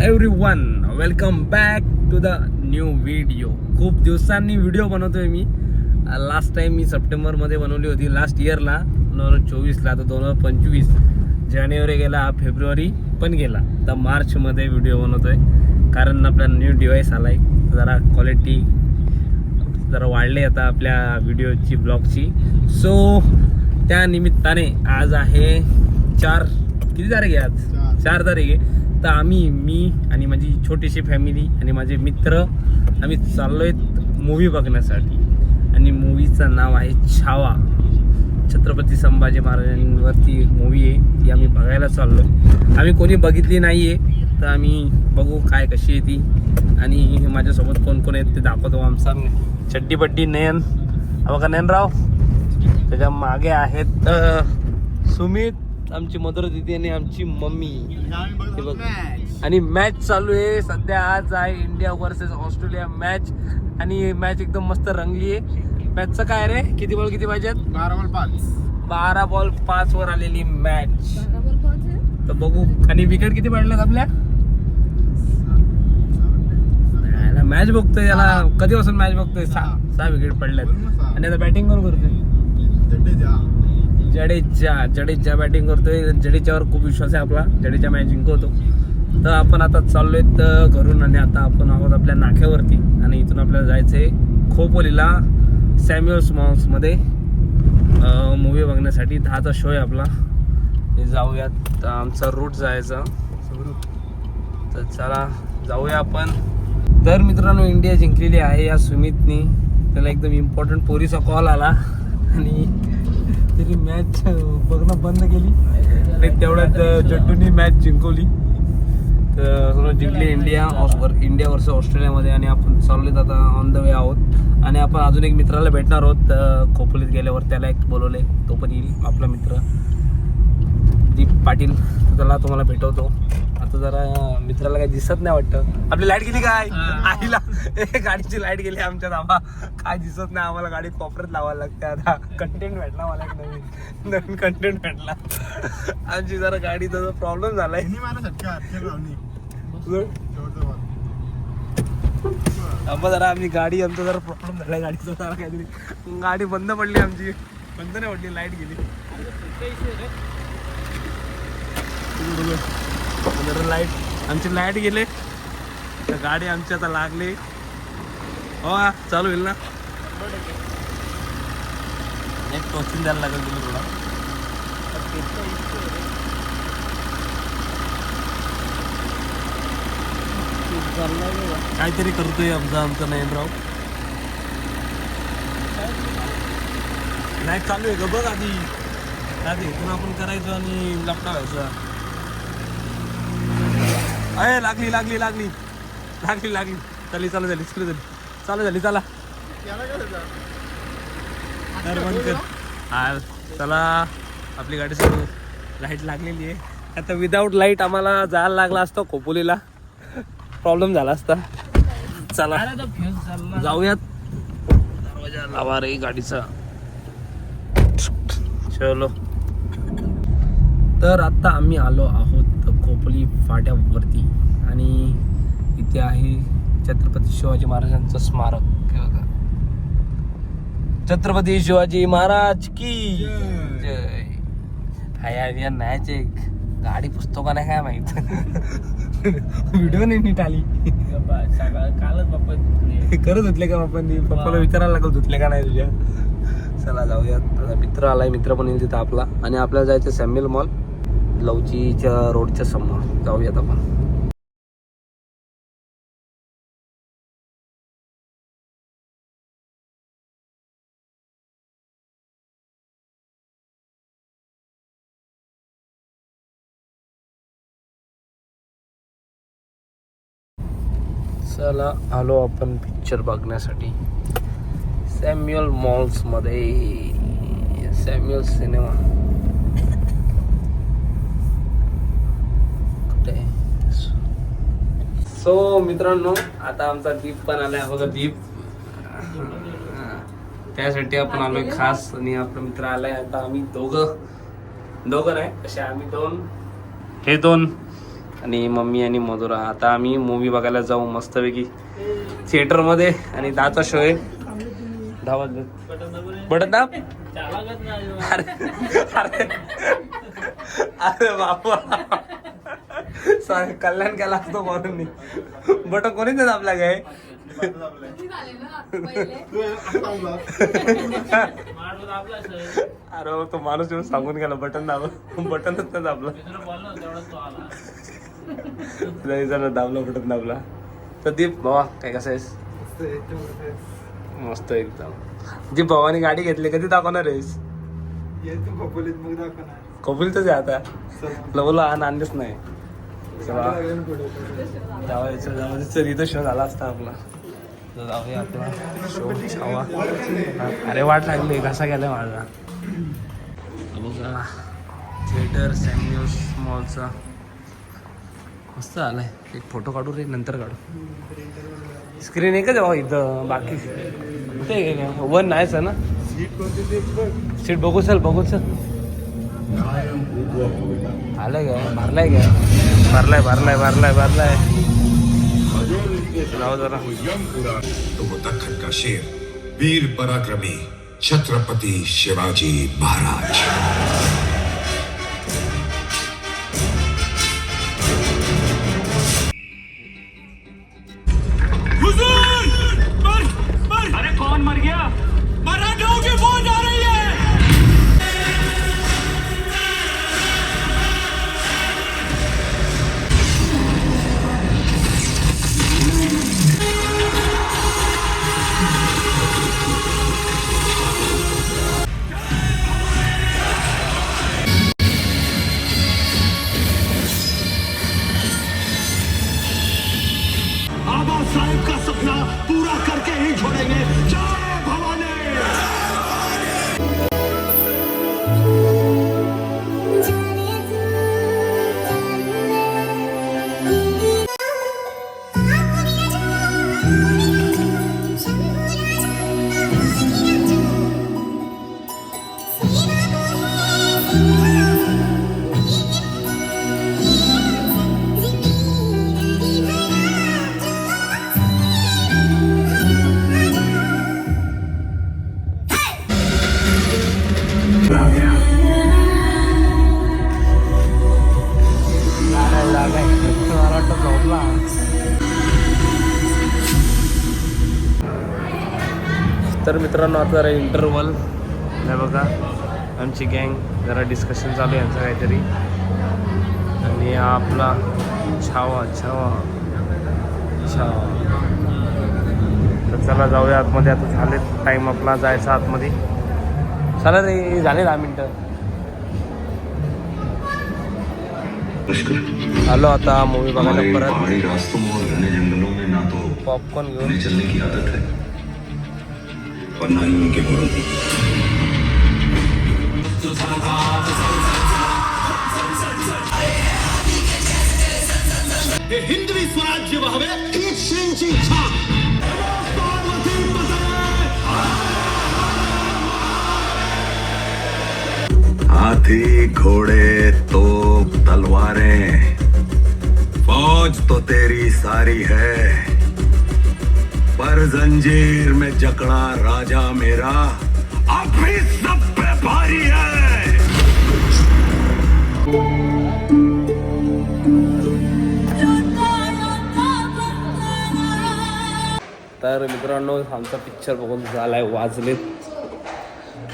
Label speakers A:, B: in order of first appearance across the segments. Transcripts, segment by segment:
A: Everyone welcome back to the new video खूप दिवसांनी video बनवतोय मी. लास्ट टाइम मी सप्टेंबरमध्ये बनवली होती लास्ट इयरला दोन हजार चोवीसला तर दोन हजार पंचवीस. जानेवारी गेला फेब्रुवारी पण गेला. तर मार्चमध्ये व्हिडिओ बनवतोय. कारण आपला न्यू डिवाईस आलाय. जरा क्वालिटी जरा वाढले आता आपल्या व्हिडिओची ब्लॉगची सो त्या निमित्ताने आज आहे चार किती तारीख आहे आज? चार तारीख आहे. तर आम्ही मी आणि माझी छोटीशी फॅमिली आणि माझे मित्र आम्ही चाललोय मूवी बघण्यासाठी. आणि मूवीचं नाव आहे छावा. छत्रपती संभाजी महाराजांवरती मूवी आहे ती आम्ही बघायला चाललोय. आम्ही कोणी बघितली नाही आहे तर आम्ही बघू काय कशी आहे ती. आणि माझ्यासोबत कोण कोण आहेत ते दाखवतो आमचा. चड्डीपट्टी नयन. हा नयनराव. त्याच्यामागे आहेत सुमित आमची मदर दिदी आणि आमची मम्मी. हे बघ. आणि मॅच चालू आहे. सध्या आज आहे इंडिया वर्सेस ऑस्ट्रेलिया मॅच आणि मॅच एकदम मस्त रंगली आहे. मॅचचं काय रे? किती बॉल किती पाहिजेत?
B: बारा बॉल पाच.
A: बारा बॉल पाच वर आलेली मॅच तर बघू. आणि विकेट किती पडल्यात आपल्या? मॅच बघतोय याला कधीपासून मॅच बघतोय? सहा सहा विकेट पडल्यात आणि आता बॅटिंग कोण करतोय? जडेजा जडेजा बॅटिंग करतोय. जडेजावर खूप विश्वास आहे आपला. जडेजा मॅच जिंकवतो. तर आपण आता चाललोय तर घरून आणि आता आपण आहोत आपल्या नाक्यावरती. आणि इथून आपल्याला जायचंय खोपोलीला सॅम्युअल्स मॉल्समध्ये मूवी बघण्यासाठी. दहाचा शो आहे आपला. जाऊयात. तर आमचा रूट जायचा. तर चला जाऊया आपण. तर मित्रांनो इंडिया जिंकलेली आहे या सुमितनी. त्याला एकदम इम्पॉर्टंट पोरीचा कॉल आला. आणि तरी मॅच बघणं बंद केली. आणि तेवढ्यात जड्डूनी मॅच जिंकवली. तर जिंकली इंडिया इंडिया वर्सेस ऑस्ट्रेलियामध्ये आणि आपण चाललोय आता ऑन द वे आहोत आणि आपण अजून एक मित्राला भेटणार आहोत. खोपलीत खोपोलीत गेल्यावर त्याला एक बोलवले तो पण येईल आपला मित्र. दीप पाटील त्याला तुम्हाला भेटवतो. आता जरा मित्राला काही दिसत नाही वाटतं. आपली लाइट गेली काय? आईला. गाडीची लाइट गेली आमच्या दाबा. काय दिसत नाही आम्हाला गाडी कॉपऱ्यात लावायला लागते आता. कंटेंट भेटला मला एक नवीन. नवीन कंटेंट भेटला. आमची जरा गाडीचा प्रॉब्लेम झालाय. थांबा जरा आम्ही गाडी आमचा जरा प्रॉब्लेम झालाय गाडीचा. जरा काहीतरी गाडी बंद पडली आमची. बंद नाही पडली लाइट गेली. जरा लाइट आमची लाइट गेले. तर गाडी आमची आता लागली. हो चालू होईल ना? एक टोचून द्यायला लागेल तुम्ही थोडा. काहीतरी करतोय आमचा आमचा नयनराव. नाही चालू आहे का? बघ आधी. आधी इथून आपण करायचो आणि लपटा व्हायचा अय लागली लागली लागली. लागली लागली. चाली चालू झाली चालू झाली चालू. झाली चला तर बंद कर हा चला. आपली गाडी सुरू. लाइट लागलेली आहे. आता विदाऊट लाइट आम्हाला जायला लागला असतो खोपोलीला. प्रॉब्लेम झाला असता. चला. जाऊयात. दरवाजा लावा रे गाडीचा. चलो. तर आता आम्ही आलो आहोत खोपोली फाट्यावरती. आणि इथे आहे छत्रपती शिवाजी महाराजांचं स्मारक. छत्रपती शिवाजी महाराज की जय. हाय नाच एक गाडी पुस्तका नाही काय माहीत? व्हिडिओ नाही नीट आली.
B: कालच बाप्पा
A: करत धुतले का आपण पप्पाला विचारायला लागल धुतले का नाही तुझ्या? चला जाऊयात. आता मित्र आलाय मित्र पण येईल तिथं आपला. आणि आपल्याला जायचं सॅम्युअल मॉल. लवचीच्या रोडच्या समोर. जाऊयात आपण. चला आलो आपण पिक्चर बघण्यासाठी. सॅम्युअल मॉल्समध्ये सॅम्युअल सिनेमा कुठे सो मित्रांनो आता आमचा दीप पण आलाय. बघा दीप. त्यासाठी आपण आलोय खास आणि आपला मित्र आलाय. आता आम्ही दोघं दोघं नाही असे आम्ही दोन. हे दोन. आणि मम्मी आणि मधुरा. आता आम्ही मूवी बघायला जाऊ मस्तपैकी. थिएटरमध्ये आणि दहाचा शो आहे. वाजले बटन दाब
B: चालकच नाही.
A: अरे अरे अरे बापा. सॉरी कल्याण केला असतो म्हणून बटन कोणीच नाही दाबला काय
B: माणूस आपला सर
A: अरे तो माणूस येऊन सांगून गेला बटन दाब बटनच नाही दाबला. नाही जण दाबला बटन दाबला. तर दीप भावा काय कसं आहेस? मस्त एकदम. दीप भावानी गाडी घेतली कधी दाखवणार आहेस? कपिलच आहे आता. तुला बोला हा नांदेच नाही. चला. जावायचं जावायचं चल इथं शो झाला असता आपला. तर जाऊया आपला शो छावा अरे वाट लागली. कसा गेलाय माझा? बघा. थिएटर सॅम्युअस मॉलचा मस्त आलाय एक फोटो काढू रे नंतर काढू. स्क्रीन एकच आहे भाऊ इथं बाकी. ते वन नाहीच ना? सीट बघू चल बघू चल. आलं का भरलाय का भरलाय भरलाय भरलाय भरलाय. लाव जरा.
C: तो वो दक्खन का शेर वीर पराक्रमी छत्रपती शिवाजी महाराज.
A: तर मित्रांनो आता जरा इंटरवल हे बघा आमची गँग जरा डिस्कशन चालू आहे यांचं काहीतरी. आणि हा आपला छावा छावा छावा. तर चला जाऊया आतमध्ये. आता झाले टाईम आपला जायचा आतमध्ये. चला रे झाले दहा मिनटं. आलो आता मूवी बघायला परत. पॉपकॉर्न घेऊन.
C: चलने की आदत है। वरना इनके गुरु
D: ये हिंदवी स्वराज्य
C: हाथी घोड़े तो तलवारें फौज तो तेरी सारी है। पर जंजीर में जकड़ा राजा मेरा। अब भी सब पे भारी है।
A: तर मित्रांनो आमचा पिक्चर बघून झालाय वाजलेत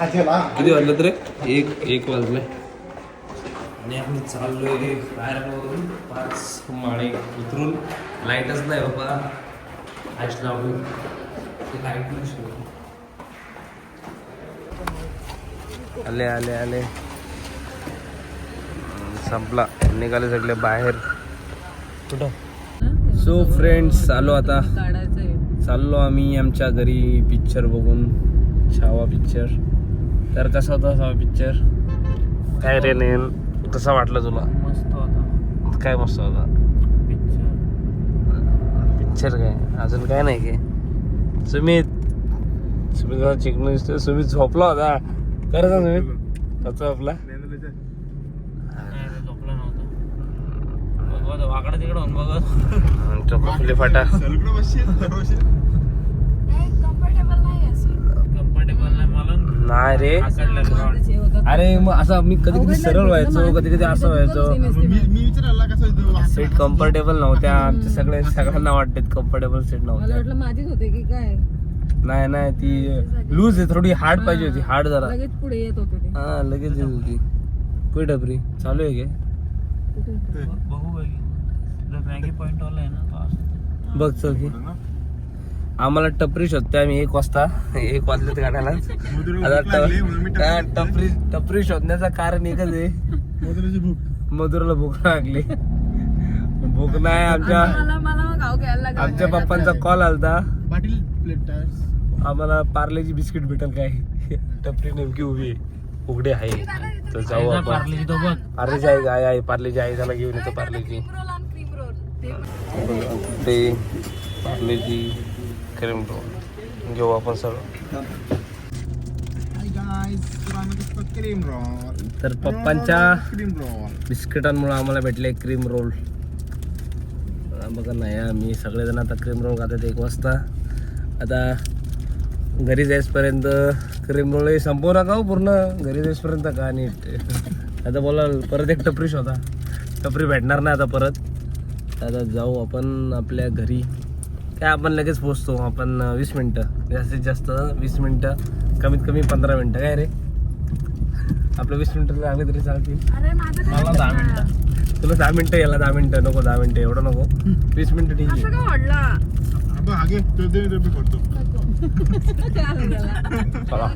A: किती वाजले रे? एक एक वाजले. आणि आम्ही चाललोय बाहेरून पाच माळे उतरून. लाईटच नाही बाबा. लाइट आले आले आले. संपला. निघाले सगळे बाहेर. कुठं? सो फ्रेंड्स आलो आता. चाललो आम्ही आमच्या घरी पिक्चर बघून. छावा पिक्चर तर कसा होता छावा पिक्चर काय रे नेन? कसा वाटलं तुला?
B: मस्त होता.
A: काय मस्त होता.
B: पिक्चर
A: काय? अजून काय नाही काय. सुमित. सुमित चिकन दिसतोय. सुमित झोपला होता. खरं सांग सुमित. कसा झोपला?
B: झोपला नव्हता
A: वाकडा तिकडे होऊन फाटा
E: कम्फर्टेबल नाही
A: मला नाही रे. अरे मग असं मी कधी कधी सरळ व्हायचो कधी कधी असं व्हायचो.
F: मी मी विचारला कसं होतं?
A: सीट कम्फर्टेबल नव्हत्या आमच्या सगळे सगळ्यांना वाटते कम्फर्टेबल सीट
E: मला
A: नव्हत्या
E: वाटलं माझीच होते की काय?
A: नाही नाही ती लूज आहे थोडी हार्ड पाहिजे होती हार्ड जरा.
E: लगेच पुढे येत होते ते.
A: हा लगेच येत होती. कुठे डबरी चालू आहे का? बघ चल की. आम्हाला टपरी शोधते आम्ही एक वाजता एक वाजलेत गाण्याला. आता टपरी टपरी शोधण्याचं कारण एकच आहे. मधुरला भूक लागली. भूक नाही आमच्या
E: मला मला मग गाव घ्यायला लागलं.
A: आमच्या पप्पांचा कॉल आलता. आम्हाला पार्लेची बिस्किट भेटेल काय? टपरी नेमकी उभी आहे. उघडे आहे. तर जाऊ आपण. पार्लेची आई आहे आहे पार्लेची आई त्याला घेऊन येतो पार्लेची
E: ते
A: पार्लेची क्रीम रोल घेऊ आपण सगळं.
F: हाय गाईस क्रीम रोल
A: तर पप्पांच्या
F: क्रीम रोल
A: बिस्किटांमुळे आम्हाला भेटले क्रीम रोल बघा नाही आम्ही सगळेजण आता क्रीम रोल खातात एक वाजता. आता घरी जाईसपर्यंत क्रीम रोल संपवू नका हो पूर्ण. घरी जाईसपर्यंत का नीट? आता बोला परत एक टपरी शोधा. टपरी भेटणार नाही आता परत. आता जाऊ आपण आपल्या घरी. काय आपण लगेच पोचतो आपण वीस मिनटं. जास्तीत जास्त वीस मिनटं कमीत कमी पंधरा मिनटं. काय रे? आपलं वीस मिनटं लागले तरी चालतील.
E: अरे माझं काय
A: मला दहा मिनिटं. तुला दहा मिनिटं याला दहा मिनिटं नको दहा मिनिटं एवढं नको. वीस मिनिटं ठीक आहे? चला?